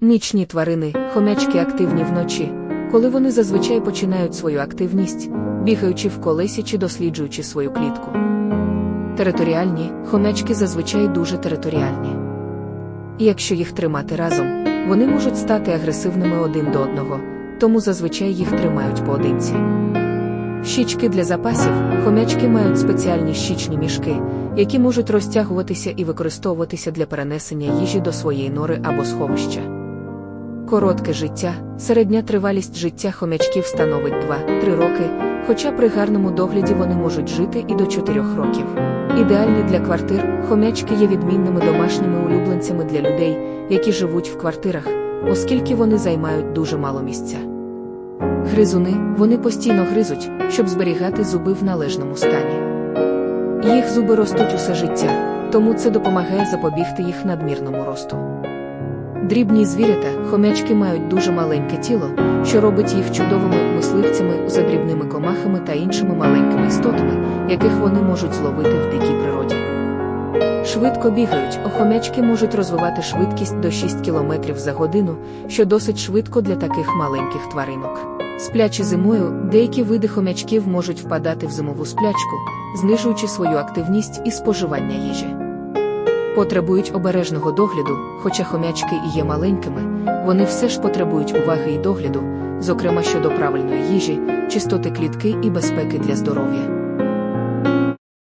Нічні тварини, хомячки активні вночі, коли вони зазвичай починають свою активність, бігаючи в колесі чи досліджуючи свою клітку. Територіальні хомячки зазвичай дуже територіальні. І якщо їх тримати разом, вони можуть стати агресивними один до одного, тому зазвичай їх тримають поодинці. Щічки для запасів хомячки мають спеціальні щічні мішки, які можуть розтягуватися і використовуватися для перенесення їжі до своєї нори або сховища. Коротке життя, середня тривалість життя хомячків становить 2-3 роки, хоча при гарному догляді вони можуть жити і до 4 років. Ідеальні для квартир, хомячки є відмінними домашніми улюбленцями для людей, які живуть в квартирах, оскільки вони займають дуже мало місця. Гризуни вони постійно гризуть, щоб зберігати зуби в належному стані. Їх зуби ростуть усе життя, тому це допомагає запобігти їх надмірному росту. Дрібні звірята, хомячки мають дуже маленьке тіло, що робить їх чудовими мисливцями за дрібними комахами та іншими маленькими істотами, яких вони можуть зловити в дикій природі. Швидко бігають, охомячки можуть розвивати швидкість до 6 км за годину, що досить швидко для таких маленьких тваринок. Сплячи зимою, деякі види хомячків можуть впадати в зимову сплячку, знижуючи свою активність і споживання їжі. Потребують обережного догляду, хоча хомячки і є маленькими, вони все ж потребують уваги і догляду, зокрема щодо правильної їжі, чистоти клітки і безпеки для здоров'я.